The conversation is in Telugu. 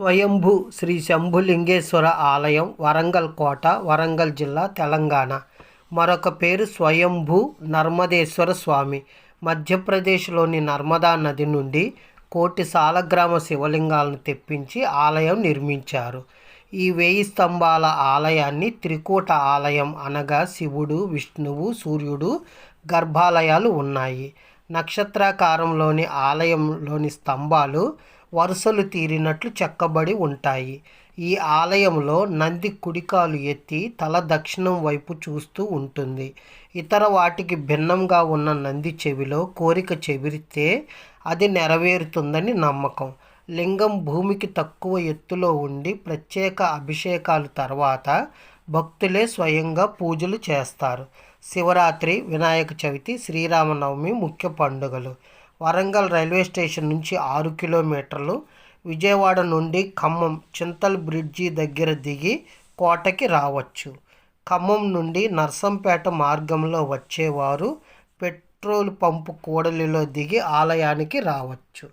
స్వయంభూ శ్రీ శంభులింగేశ్వర ఆలయం వరంగల్ కోట వరంగల్ జిల్లా తెలంగాణ. మరొక పేరు స్వయంభూ నర్మదేశ్వర స్వామి. మధ్యప్రదేశ్లోని నర్మదా నది నుండి కోటి సాలగ్రామ శివలింగాలను తెప్పించి ఆలయం నిర్మించారు. ఈ వేయి స్తంభాల ఆలయాన్ని త్రికూట ఆలయం అనగా శివుడు విష్ణువు సూర్యుడు గర్భాలయాలు ఉన్నాయి. నక్షత్రాకారంలోని ఆలయంలోని స్తంభాలు వరుసలు తీరినట్లు చెక్కబడి ఉంటాయి. ఈ ఆలయంలో నంది కుడికాలు ఎత్తి తల దక్షిణం వైపు చూస్తూ ఉంటుంది. ఇతర వాటికి భిన్నంగా ఉన్న నంది చెవిలో కోరిక చెబిరితే అది నెరవేరుతుందని నమ్మకం. లింగం భూమికి తక్కువ ఎత్తులో ఉండి ప్రత్యేక అభిషేకాలు తర్వాత భక్తులే స్వయంగా పూజలు చేస్తారు. శివరాత్రి వినాయక చవితి శ్రీరామనవమి ముఖ్య పండుగలు. వరంగల్ రైల్వే స్టేషన్ నుంచి ఆరు కిలోమీటర్లు విజయవాడ నుండి ఖమ్మం చింతల్ బ్రిడ్జి దగ్గర దిగి కోటకి రావచ్చు. ఖమ్మం నుండి నర్సంపేట మార్గంలో వచ్చేవారు పెట్రోల్ పంపు కూడలిలో దిగి ఆలయానికి రావచ్చు.